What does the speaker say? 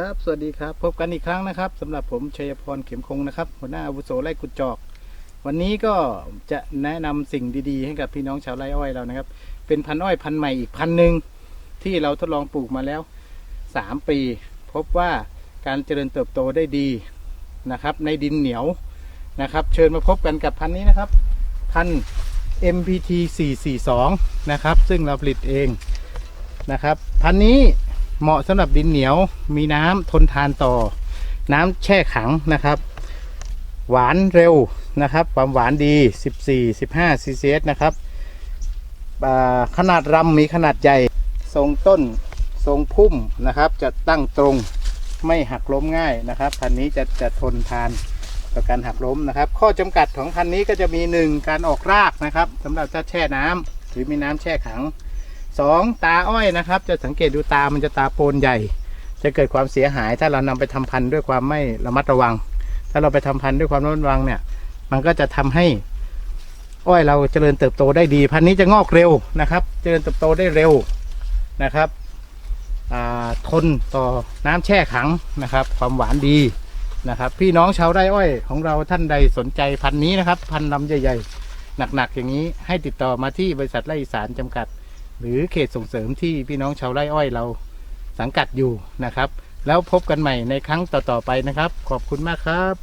ครับ สวัสดีครับ พบกันอีกครั้งนะครับสำหรับผมชัยพรเข็มคงนะครับ หัวหน้าอาวุโสไร่กุดจอก วันนี้ก็จะแนะนำสิ่งดีๆ ให้กับพี่น้องชาวไร่อ้อยเรานะครับ เป็นพันอ้อยพันใหม่อีกพันหนึ่งที่เราทดลองปลูกมาแล้ว 3 ปี พบว่าการเจริญเติบโตได้ดีนะครับ ในดินเหนียวนะครับ เชิญมาพบกันกับพันนี้นะครับ พัน MPT 442 นะครับ ซึ่งเราผลิตเองนะครับ พันนี้ เหมาะสำหรับดินเหนียวมีน้ำทนทานต่อ น้ำแช่ขังนะครับ หวานเร็วนะครับความหวานดี 14 15 ccs นะครับขนาดรำมีขนาดใหญ่ ทรงต้นทรงพุ่มนะครับ จะตั้งตรงไม่หักล้มง่ายนะครับ พันนี้จะจะทนทานต่อการหักล้มนะครับ ข้อจำกัดของพันนี้ก็จะมี 1 การออกรากนะครับสำหรับถ้าแช่น้ำหรือมีน้ำแช่ขัง สองตาอ้อยนะครับ จะสังเกตดูตามันจะตาโปนใหญ่ จะเกิดความเสียหาย ถ้าเรานำไปทำพันธุ์ด้วยความไม่ระมัดระวัง ถ้าเราไปทำพันธุ์ด้วยความระมัดระวังเนี่ย มันก็จะทำให้อ้อยเราเจริญเติบโตได้ดี พันธุ์นี้จะงอกเร็วนะครับ เจริญเติบโตได้เร็วนะครับทนต่อน้ำแช่ขังนะครับ ความหวานดีนะครับ พี่น้องชาวไร่อ้อยของเราท่านใดสนใจพันธุ์นี้นะครับ พันธุ์ลำใหญ่ๆหนักๆอย่างนี้ให้ติดต่อมาที่บริษัทไร่สารจำกัด หรือเขตส่งเสริมที่พี่น้องชาวไร่อ้อยเราสังกัดอยู่นะครับ แล้วพบกันใหม่ในครั้งต่อๆไปนะครับ ขอบคุณมากครับ